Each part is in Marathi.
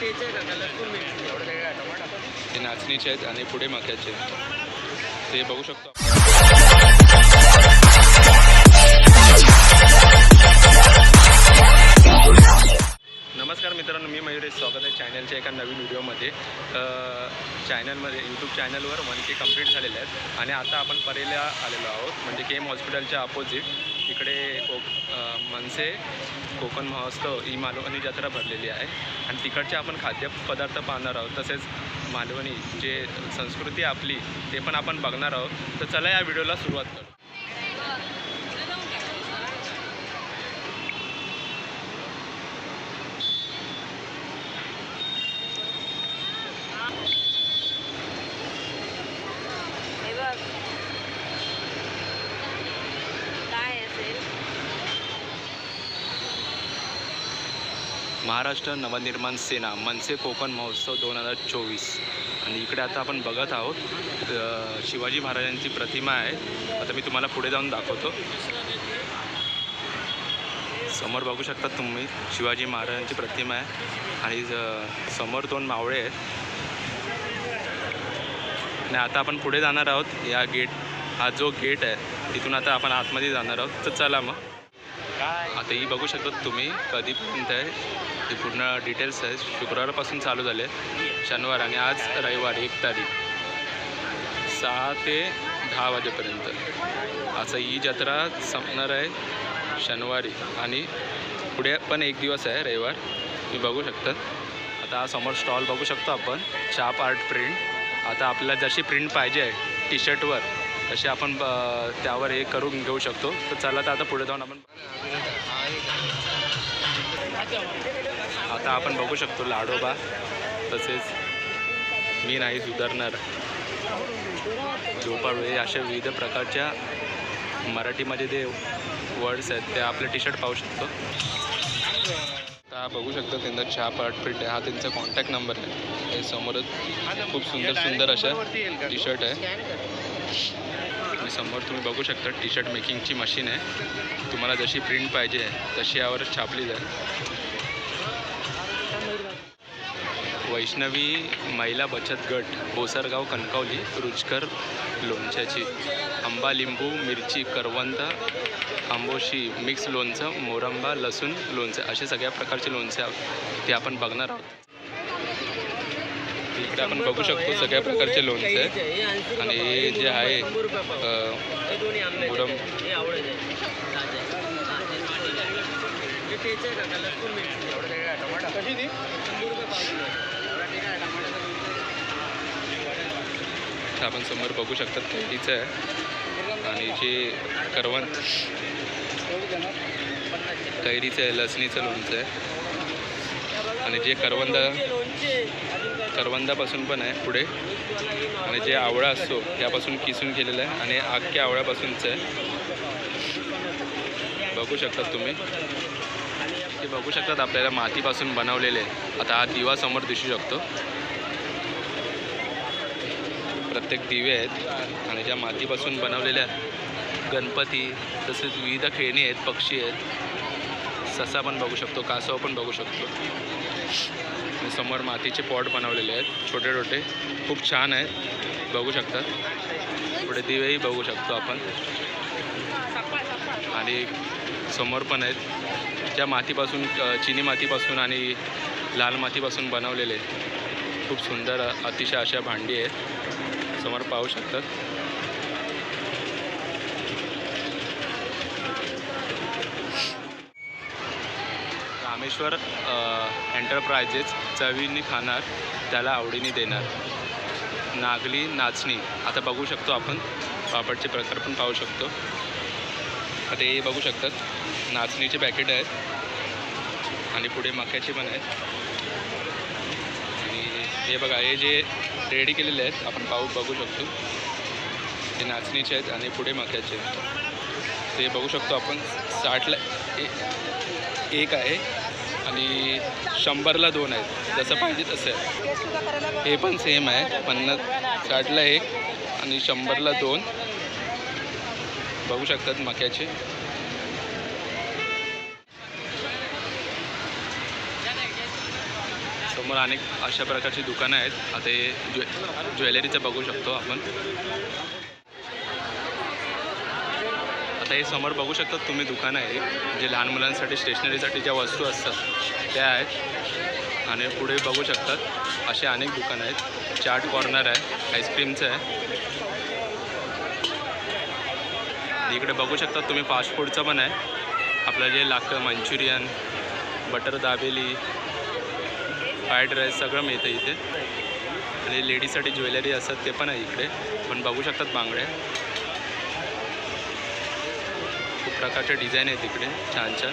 हे नाचणीचे आहेत आणि पुढे मक्याचे आहेत. ते बघू शकतो. नमस्कार मित्रांनो मी मयुरेश. स्वागत आहे चॅनलच्या एका नवीन व्हिडिओमध्ये. चॅनलमध्ये यूट्यूब चॅनलवर वन के कंप्लीट झालेले आहेत. आणि आता आपण परेला आलेलो आहोत. म्हणजे के एम हॉस्पिटलच्या अपोजिट इकडे कोक मनसे कोकण महोत्सव ही मालवणी जत्रा भरलेली आहे. आणि तिकडचे आपण खाद्यपदार्थ पाहणार आहोत तसेच मालवणी जे संस्कृती आपली ते पण आपण बघणार आहोत. तर चला या व्हिडिओला सुरुवात करू हे बघ काय असेल महाराष्ट्र नवनिर्माण सेना मनसे कोकण महोत्सव दोन हजार चोवीस. आणि इकडे आता आपण बघत आहोत शिवाजी महाराजांची प्रतिमा आहे. आता मी तुम्हाला पुढे जाऊन दाखवतो. समोर बघू शकता तुम्ही शिवाजी महाराजांची प्रतिमा आहे. आणि समोर दोन मावळे आहेत. आणि आता आपण पुढे जाणार आहोत या गेट हा जो गेट आहे तिथून आता आपण आतमध्ये जाणार आहोत. तर चला मग. आता ही बघू शकता तुम्ही कधीपर्यंत आहे हे पूर्ण डिटेल्स आहे शुक्रवारपासून चालू झाले शनिवार आणि आज रविवार एक तारीख. सहा ते दहा वाजेपर्यंत. असं ही जत्रा संपणार आहे शनिवारी आणि पुढे पण एक दिवस आहे रविवार. तुम्ही बघू शकता. आता समोर स्टॉल बघू शकतो आपण. छाप आर्ट प्रिंट आता आपल्याला जशी प्रिंट पाहिजे आहे टी शर्टवर तशी आपण त्यावर हे करून घेऊ शकतो. तर चला तर आता पुढे जाऊन आपण आता आपण बघू शकतो लाडोबा तसेच मी नाही सुधारणार. झोपाळू हे अशा विविध प्रकारच्या मराठीमध्ये जे वर्ड्स आहेत ते आपले टी शर्ट पाहू शकतो. आता बघू शकतो त्यांचा चहा पार्ट प्रिंट आहे हा त्यांचा कॉन्टॅक्ट नंबर आहे. हे समोरच खूप सुंदर सुंदर अशा टी शर्ट आहे. आणि समोर तुम्ही बघू शकता टी शर्ट मेकिंगची मशीन आहे. तुम्हाला जशी प्रिंट पाहिजे तशी यावर छापली जाईल. वैष्णवी महिला बचत गट बोसरगाव कणकवली रुचकर लोणच्याची. आंबा लिंबू मिरची करवंद आंबोशी मिक्स लोणचं मोरंबा लसूण लोणचं असे सगळ्या प्रकारचे लोणचे ते आपण बघणार आहोत. इकडे आपण बघू शकतो सगळ्या प्रकारचे लोणचे आहेत. आणि हे जे आहे मुरम आपण समोर बघू शकतात कैरीचं आहे. आणि जे करवंद कैरीचं आहे लसणीचं लोणचं आहे. आणि जे करवंद करवंदापासून पण आहे पुढे. आणि जे आवळा असतो त्यापासून किसून केलेलं आहे आणि आख्या आवळ्यापासूनचं आहे. बघू शकतात तुम्ही. ते बघू शकतात आपल्याला मातीपासून बनवलेले. आहे. आता हा दिवा समोर दिसू शकतो. प्रत्येक दिवे आहेत आणि ज्या मातीपासून बनवलेल्या गणपती तसेच विविध खेळणी आहेत पक्षी आहेत. ससा पण बघू शकतो कासव पण बघू शकतो. आणि समोर मातीचे पॉट बनवलेले आहेत. छोटे छोटे खूप छान आहेत. बघू शकता. पुढे दिवेही बघू शकतो आपण. आणि समोर पण आहेत. त्या मातीपासून चिनी मातीपासून आणि लाल मातीपासून बनवलेले खूप सुंदर अतिशय अशा भांडी आहेत. समोर पाहू शकतात. रामेश्वर एंटरप्राइजेस चवीने खाणार त्याला आवडीने देणार. नागली नाचणी. आता बघू शकतो आपण. पापडचे प्रकार पण पाहू शकतो. आता हे बघू शकतात. नाचणीचे पॅकेट आहेत. आणि पुढे मक्याचे पण आहेत. आणि हे बघा हे जे रेडी केलेले आहेत आपण पाहू बघू शकतो. हे नाचणीचे आहेत आणि पुढे मक्याचे आहेत. ते बघू शकतो आपण. साठला ए- एक आहे. आणि शंभरला दोन आहेत. जसं पाहिजे तसं आहे. हे पण सेम आहे. पन्नास साठला एक आणि शंभरला दोन. बघू शकतात मक्याचे. समोर अनेक अशा प्रकारची दुकानं आहेत. आता हे ज्वे ज्वेलरीचं बघू शकतो आपण. आता हे समोर बघू शकता तुम्ही दुकान आहे. जे लहान मुलांसाठी स्टेशनरीसाठी ज्या वस्तू असतात त्या आहेत. आणि पुढे बघू शकतात असे अनेक दुकानं आहेत. चाट कॉर्नर आहे आईस्क्रीमचं आहे. इकडे बघू शकता तुम्ही फास्ट फूडचं पण आहे. आपलं जे लागतं manchurian butter dabeli fried rice सगळं मिळतं इथे. आणि लेडीजसाठी ज्वेलरी असतात ते पण आहे इकडे. पण बघू शकतात बांगड्या. प्रकारचे डिझाईन आहेत इकडे छान छान.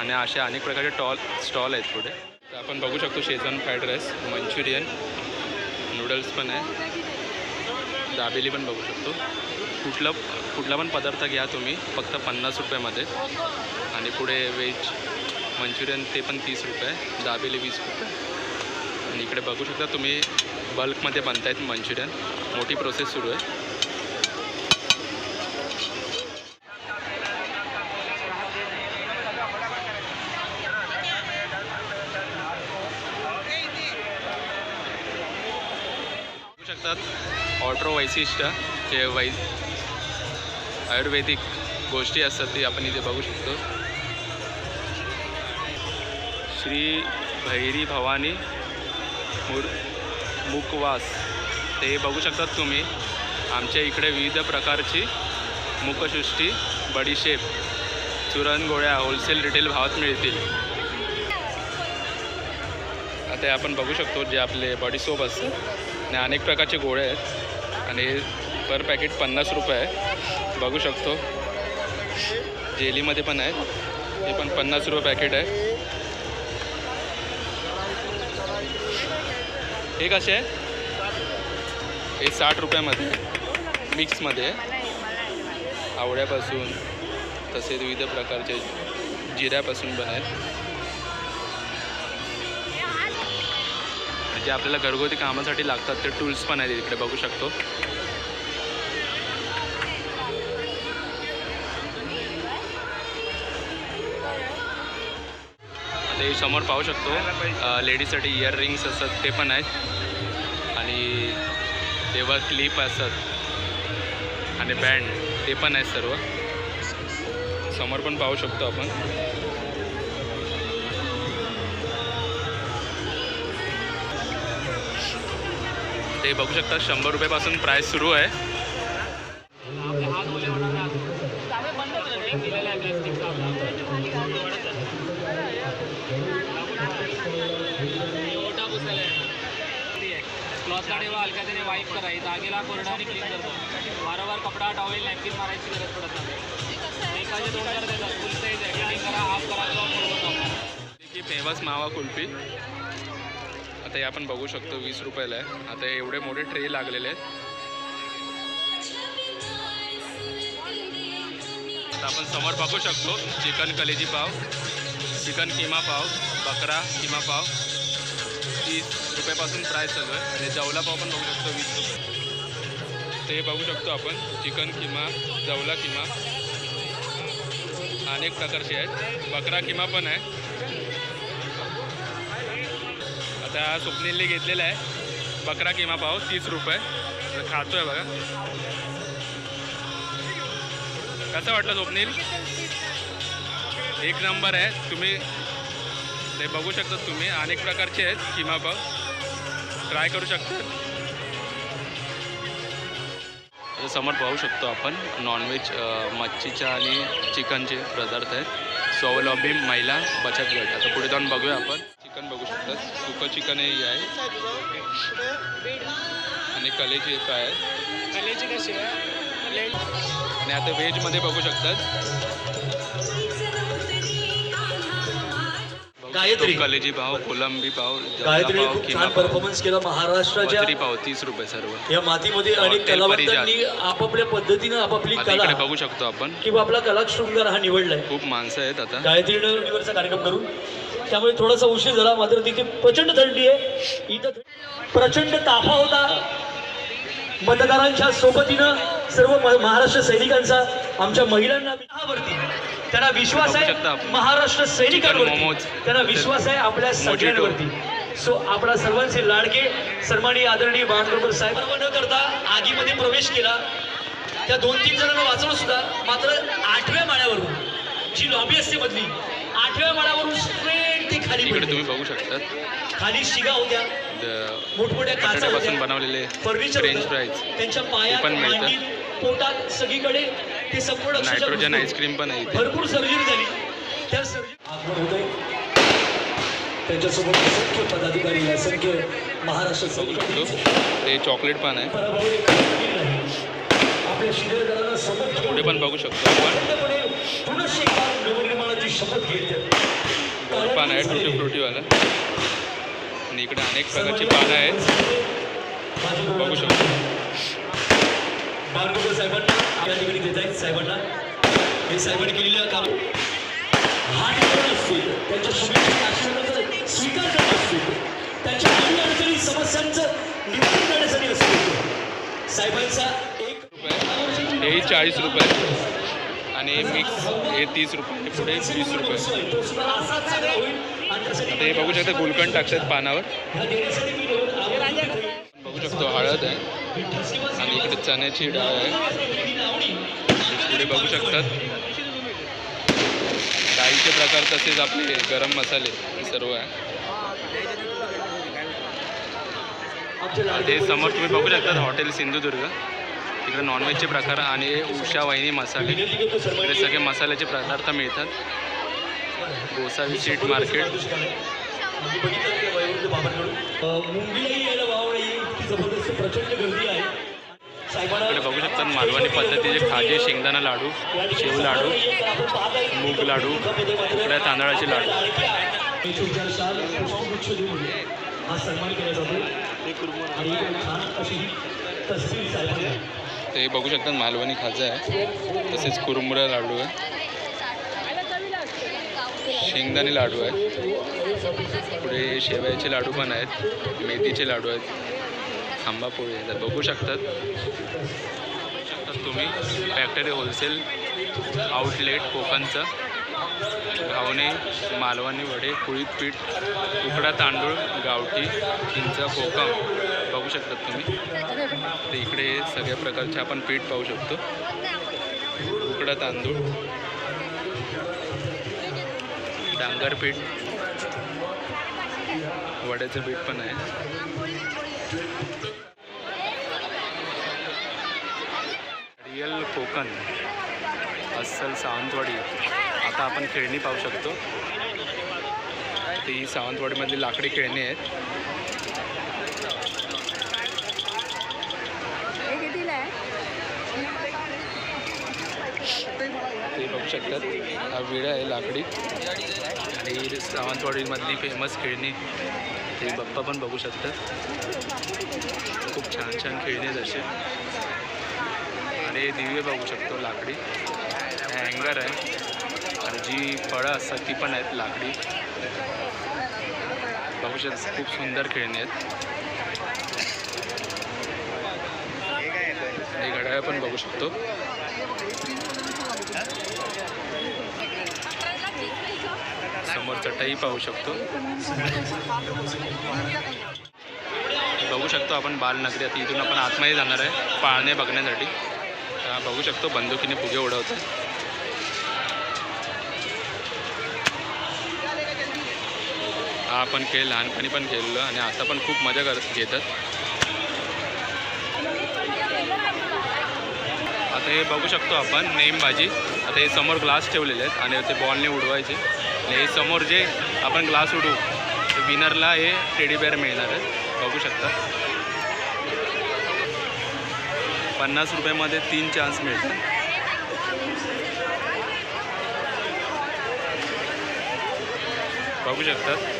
आणि अशा अनेक प्रकारचे टॉल स्टॉल आहेत पुढे. तर आपण बघू शकतो schezwan fried rice manchurian noodles पण आहे. दाबेली पण बघू शकतो. कुठलं कुठला पण पदार्थ घ्या तुम्ही फक्त पन्नास रुपयामध्ये. आणि पुढे व्हेज मंचुरियन ते पण तीस रुपये दाबेली वीस रुपये. आणि इकडे बघू शकता तुम्ही बल्कमध्ये बनतायत मंचुरियन. मोठी प्रोसेस सुरू आहे बघू शकतात ऑर्डर वैशिष्ट्य जे वै आयुर्वेदिक गोष्टी असतात ते आपण इथे बघू शकतो. श्री भैरी भवानी मुर मुकवास ते बघू शकतात तुम्ही. आमच्या इकडे विविध प्रकारची मुखसृष्टी बडीशेप चुरण गोळ्या होलसेल रिटेल भावात मिळतील. आता आपण बघू शकतो जे आपले बॉडी सोप असतात. आणि अनेक प्रकारचे गोळे आहेत. आणि पर पॅकेट पन्नास रुपये आहे. बघू शकतो. जेलीमध्ये पण आहेत हे पण पन्नास रुपये पॅकेट आहे. हे कसे आहे? हे साठ रुपयामध्ये मिक्समध्ये आहे. आवळ्यापासून तसेच विविध प्रकारचे जिऱ्यापासून पण आहेत जे आपल्याला घरगुती कामासाठी लागतात ते टूल्स पण आहेत इकडे बघू शकतो. आता समोर पाहू शकतो लेडीजसाठी इयर रिंग्स असतात ते पण आहेत. आणि तेव्हा क्लिप असतात. आणि बँड ते पण आहेत सर्व. समोर पण पाहू शकतो आपण. ते बघू शकता शंभर रुपयापासून प्राईस सुरू आहे. क्लॉथ काढेवा हलक्या त्याने वाईप करायचं जागेला कोरडा आणि क्लीन करतो वारंवार कपडा टॉवेल नॅपकिन मारायची गरज पडत नाही एकाचे दोन चार देतात फुल साईज आहे. कटिंग करा हाफ करा किंवा फेमस मावा कुल्फी. आता हे आपण बघू शकतो वीस रुपयाला आहे. आता एवढे मोठे ट्रे लागलेले आहेत. आता आपण समोर बघू शकतो चिकन कलेजी पाव चिकन किमा पाव बकरा किमा पाव. तीस रुपयापासून प्राईस चालू आहे. आणि जवला पाव पण बघू शकतो वीस रुपये. ते बघू शकतो आपण. चिकन किमा जवला किमा. अनेक प्रकारचे आहेत. बकरा किमा पण आहे. आता स्वप्नीलने घेतलेला आहे. बकरा किमा पाव तीस रुपये. तर आहे बघा. कसं वाटलं स्वप्नील? एक नंबर आहे. तुम्ही ते बघू शकता तुम्ही. अनेक प्रकारचे आहेत किमा पाव. ट्राय करू शकता. समोर पाहू शकतो आपण. नॉनव्हेज मच्छीच्या आणि चिकनचे पदार्थ आहेत. स्वावलंबी महिला बचत गट. आता पुढे जाऊन बघूया आपण. बघू शकतात सुकं चिकन हे आहे. आणि कलेची एक आहे. कलेची कशी आहे? आणि आता व्हेजमध्ये बघू शकतात. गायत्री. शकतो कलेजी पाव कोलंबी गायत्रीने पाव खूप छान परफॉर्मन्स केला. महाराष्ट्राच्या पाव तीस रुपये सर्व. या मातीमध्ये अनेक कलावंतांनी आपापल्या पद्धतीनं आपापली कला बघू शकतो आपण. किंवा आपला कला शृंगार हा निवडलाय. खूप माणसं आहेत आता. निवडचा कार्यक्रम करून त्यामुळे थोडासा उशीर झाला. मात्र तिथे प्रचंड थंडी आहे. इथं प्रचंड ताफा होता. मतदारांच्या सोबतीनं सर्व महाराष्ट्र सैनिकांचा आमच्या महिलांना त्यांना विश्वास आहे. महाराष्ट्र सैनिकांवरती. मोमोज. त्यांना विश्वास आहे आपल्या. सगळ्यांवरती. सो आपणा सर्वांचे लाडके सन्मानी आदरणीय बाणगोकर साहेब न करता आगीमध्ये प्रवेश केला. त्या दोन तीन जणांना वाचवलं सुद्धा. मात्र आठव्या माळ्यावरून जी लॉबी असते मधली आठव्या माळ्यावरून खाली इकडे तुम्ही बघू शकतात खाली शिगा होत्या मोठमोठ्या काचा बटाट्यापासून होत्या बनवलेले फर्निचर फ्रेंच. फ्राईज त्यांच्या पायात पण मिळतं. मांडीत पोटात सगळीकडे ते संपूर्ण नायट्रोजन. आईस्क्रीम पण आहे भरपूर सर्जरी झाली. त्या सर्जरी होते त्यांच्यासोबत असंख्य पदाधिकारी असंख्य महाराष्ट्र बघू शकतो. ते चॉकलेट पण आहे. पुढे पण बघू शकतो आपण. पुनश्च एकदा नवनिर्माणाची शपथ घेत पान आहे टुटी फ्रुटीवालं आणि इकडे अनेक प्रकारची पानं आहेत. बघू शकतो. बाळगोपाल साहेबांना या ठिकाणी देत आहेत साहेबांना. हे साहेबांनी केलेलं काम. हा ठिकाण असतो त्यांच्या शुभेच्छा आशीर्वादाचा स्वीकार करत असतो त्यांच्या अडचणी समस्यांचं निवारण करण्यासाठी असतो साहेबांचा एक रुपये. हेही चाळीस रुपये. आणि मिक्स हे तीस रुपये पुढे वीस रुपये. आता हे बघू शकता गुलकंद टाकतात पानावर. बघू शकतो हळद आहे. आणि इकडे चण्याची डाळ आहे. पुढे बघू शकतात. डाळीचे प्रकार तसेच आपले गरम मसाले हे सर्व आहे. ते समोर तुम्ही बघू शकतात हॉटेल सिंधुदुर्ग. इकडे नॉनव्हेजचे प्रकार आणि उषा वाहिनी मसाले. इकडे सगळे मसाल्याचे पदार्थ मिळतात. गोसावी स्ट्रीट मार्केट इकडे बघू शकतात मालवणी पद्धतीचे खाजे शेंगदाणा लाडू शेव लाडू मूग लाडू उकड्या तांदळाचे लाडू. हा सन्मान केला जातो. आणि छान अशी तस्वीर साहेबांना. ते बघू शकतात मालवणी खाजा आहे. तसेच कुरुमुरा लाडू आहे. शेंगदाणे लाडू आहेत. पुढे शेवयाचे लाडू पण आहेत. मेथीचे लाडू आहेत. आंबा पोळी आहेत. बघू शकतात. शकतात तुम्ही. फॅक्टरी होलसेल आउटलेट कोकणचं. घावणे मालवणी वडे कुळीत पीठ उकडा तांदूळ गावठी चिंच कोकम. बघू शकतात तुम्ही. तर इकडे सगळ्या प्रकारचे आपण पीठ पाहू शकतो. उकडा तांदूळ. डांगर पीठ. वड्याचं पीठ पण आहे. रिअल कोकण अस्सल सावंतवाडी. आता आपण खेळणी पाहू शकतो. ती सावंतवाडीमधली लाकडी खेळणी आहेत हे कितीला आहे ते बघू शकतात. हा विडा आहे लाकडी. आणि सावंतवाडीमधली फेमस खेळणी. ते बाप्पा पण बघू शकतात. खूप छान छान खेळणी आहेत असे. आणि दिव्य दिवे बघू शकतो लाकडी. हँगर आहे. आणि जी फळं असतात ती पण आहेत लाकडी. बघू शकता खूप सुंदर खेळणी आहेत. आणि घड्याळ पण बघू शकतो. समोर पाहू शकतो. बघू शकतो आपण बालनगरी आता इथून आपण आतमध्ये जाणार आहे पाळणे बघण्यासाठी. बघू शकतो बंदुकीने फुगे उडवतात हा आपण खेळ लहानपणी पण खेळलो आणि आता पण खूप मजा करत घेतात आता हे बघू शकतो आपण नेमबाजी. आता हे समोर ग्लास ठेवलेले आहेत आणि ते बॉलने उडवायचे. आणि हे समोर जे आपण ग्लास उडू विनरला हे टेडी बेअर मिळणार आहे. बघू शकता. पन्नास रुपयामध्ये तीन चान्स मिळतात. बघू शकतात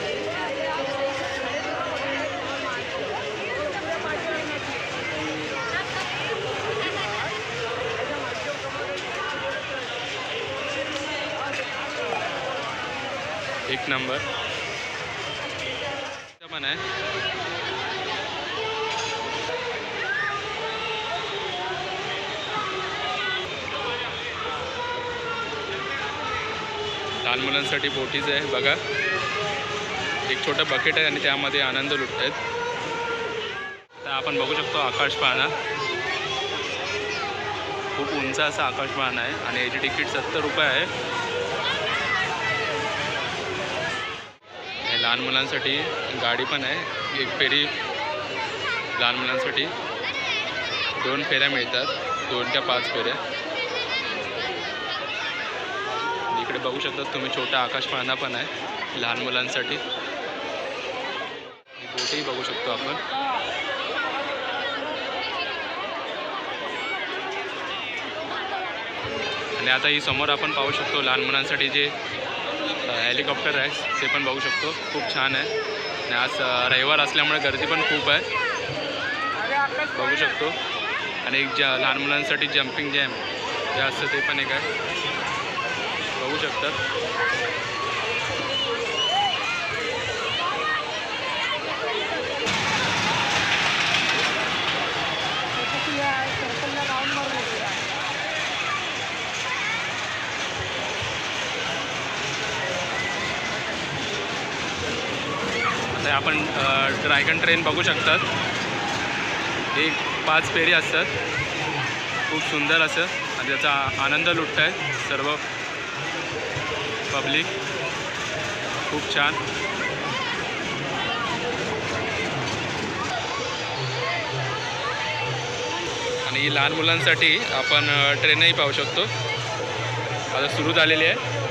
एक नंबर. पण आहे लहान मुलांसाठी बोटीज आहे बघा. एक छोटं बकेट आहे आणि त्यामध्ये आनंद लुटत आहेत तर आपण बघू शकतो आकाश पाळणा खूप उंच असा आकाश पाळणा आहे आणि याची तिकीट सत्तर रुपये आहे. लहान मुलांसाठी गाडी पण आहे. एक फेरी लहान मुलांसाठी. दोन फेऱ्या मिळतात. दोन त्या पाच फेऱ्या. इकडे बघू शकता तुम्ही छोटा आकाश पाळणा पण आहे. लहान मुलांसाठी. बोटही बघू शकतो आपण. आणि आता ही समोर आपण पाहू शकतो लहान मुलांसाठी जे हेलिकॉप्टर आहे ते पण बघू शकतो. खूप छान आहे. आणि आज रविवार असल्यामुळे गर्दी पण खूप आहे. बघू शकतो. आणि एक ज्या लहान मुलांसाठी जम्पिंग जॅम जे असतं ते पण एक आहे. बघू शकतात. आहे. आपण ड्रॅगन ट्रेन बघू शकतात. एक पाच फेरी असतात. खूप सुंदर असं. आणि त्याचा आनंद लुटत आहे सर्व पब्लिक खूप छान. आणि ही लहान मुलांसाठी आपण ट्रेनही पाहू शकतो. आता सुरू झालेली आहे.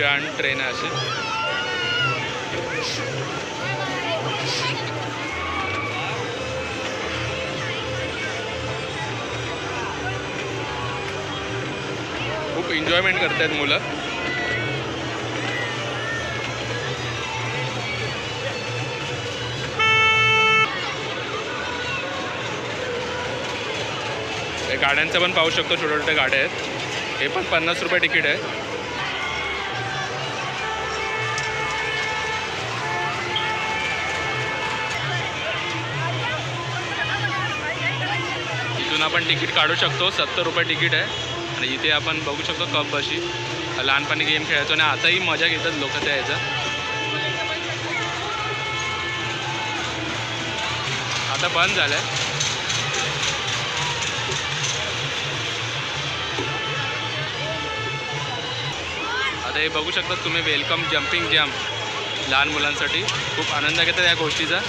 खूप आणि ट्रेन आहे अशी खूप एन्जॉयमेंट करतायत मुलं. गाड्यांचं पण पाहू शकतो छोट्या छोट्या गाड्या आहेत. हे पण पन्नास रुपये तिकीट आहे. आपण तिकीट काढू शकतो. सत्तर रुपये तिकीट आहे. आणि इथे आपण बघू शकतो कप बशी. लहानपणी गेम खेळायचो आणि आताही मजा घेतात लोक त्या याचा आता बंद झालं आहे आता हे बघू शकता तुम्ही वेलकम जम्पिंग जॅम लहान मुलांसाठी. खूप आनंद घेतात या गोष्टीचा.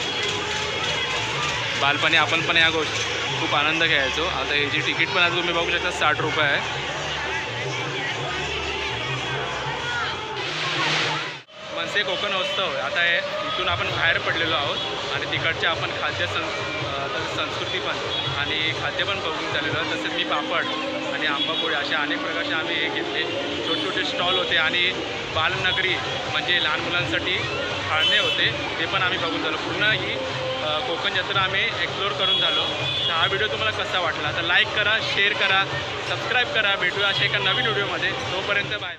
बालपणी आपण पण या गोष्टी खूप आनंद घ्यायचो. आता ह्याची तिकीट पण आता तुम्ही बघू शकता साठ रुपये आहे. मनसे कोकण उत्सव आता हे इथून आपण बाहेर पडलेलो आहोत आणि तिकडचे आपण खाद्य सं संस्कृती पण आणि खाद्य पण बघून झालेलो आहे तसेच मी पापड आणि आंबापोळी अशा अनेक प्रकारचे आम्ही हे घेतले. छोटे छोटे स्टॉल होते आणि बालनगरी म्हणजे लहान मुलांसाठी खाळणे होते. ते पण आम्ही बघून झालो. पूर्ण ही कोकण जत्रा आम्ही एक्सप्लोअर करून झालो. तर हा व्हिडिओ तुम्हाला कसा वाटला? तर लाईक करा शेअर करा सबस्क्राईब करा. भेटूया अशा एका नवीन व्हिडिओमध्ये तोपर्यंत बाय